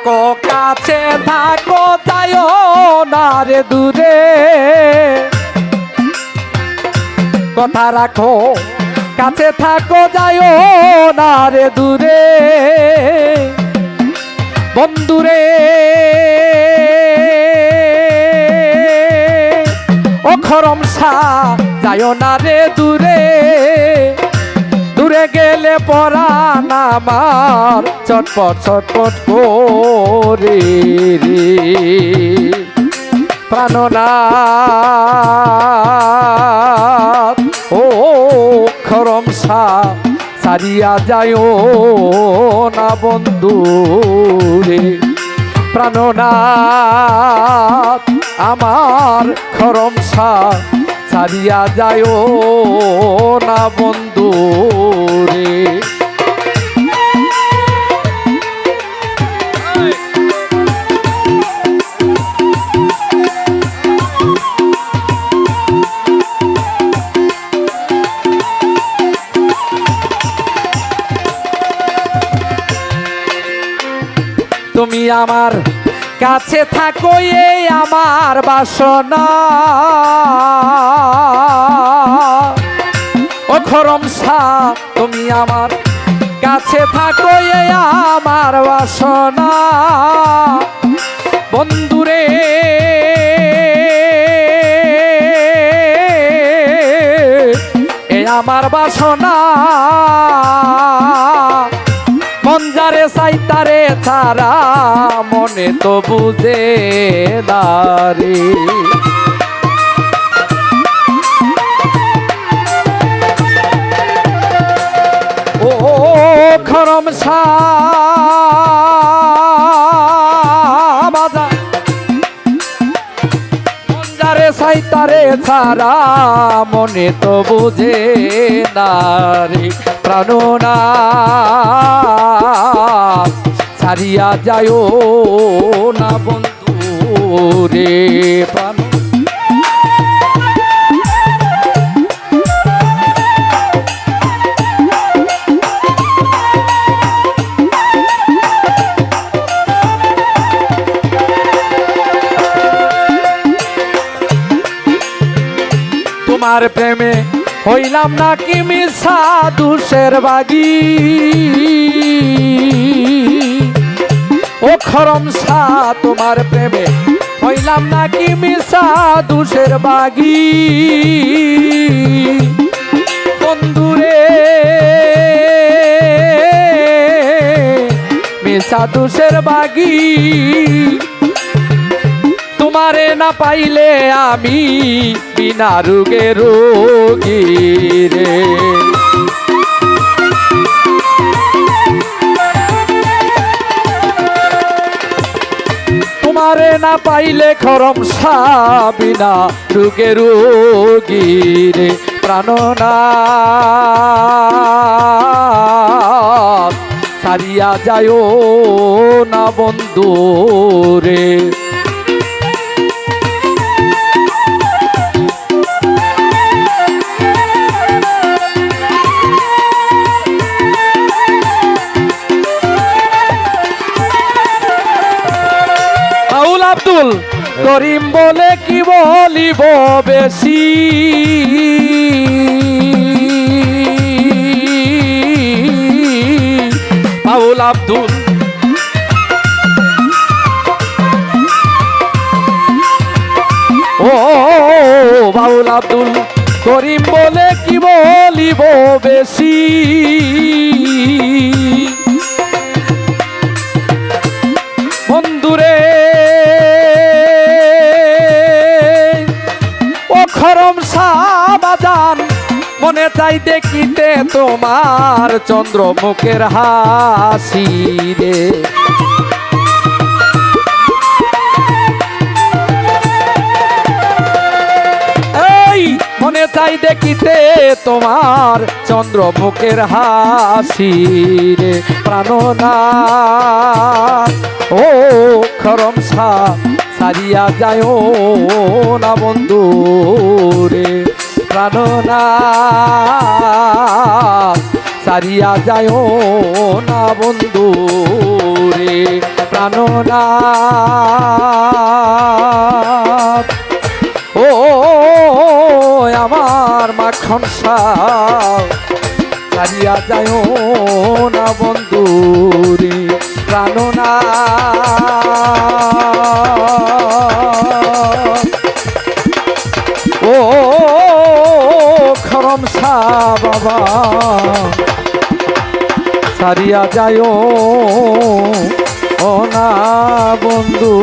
রাখো কাছে থাকো যাইও না রে দূরে। কথা রাখো, কাছে থাকো, যাইও না রে দূরে। বন্ধুরে, ও খরম সা যাইও না রে দূরে। দূরে গেলে পরাণ আমার চটপট চটপট করে রে। প্রাণনাথ ও খরম সা, সারিয়া যায় না বন্ধু রে। প্রাণনাথ আমার খরম সা সারিয়া যায় না বন্ধু রে। তুমি আমার কাছে থাকো এই আমার বাসনা। ও খরম সা, তুমি আমার কাছে থাকো এই আমার বাসনা। বন্ধুরে আমার বাসনা। মন তারে সাইতারে তারা মনে তো বুঝে দারে ও খরম বাজা যারে সাইতারে ছাড়া মনে তো বুঝে নারী প্রাণনা ছাড়িয়া যায় না বন্ধু রে প্রাণ তোমার প্রেমে হইলাম নাকি মিশা দুষের বাগি। ও খরম সা, তোমার প্রেমে হইলাম নাকি মিশা দুষের বাগি। বন্ধুরে, মিশা দুষের বাগি। তোমারে না পাইলে আমি বিনা রোগে রোগী রে। তোমারে না পাইলে খরম সা বিনা রোগে রোগী রে। প্রাণনা সারিয়া যায় না বন্ধু রে। করিম বলে কি বলিব বেশি? আউল আব্দুল। ও বাউল আব্দুল, করিম বলে কি বলিব বেশি? মনে চাই দেখিতে তোমার চন্দ্র চন্দ্রমুখের হাসি রে। মনে চাই দেখিতে তোমার চন্দ্র চন্দ্রমুখের হাসি রে। প্রাণনা ও খরম সারিয়া যায় না বন্ধু রে। প্রাণনা। সারিয়া যায় না বন্ধু রে প্রাণনাথ ও, আমার মাখন ছাড়িয়া যায় না বন্ধুরে প্রাণনাথ বাবা। সারিয়া যায়। ও না বন্ধু।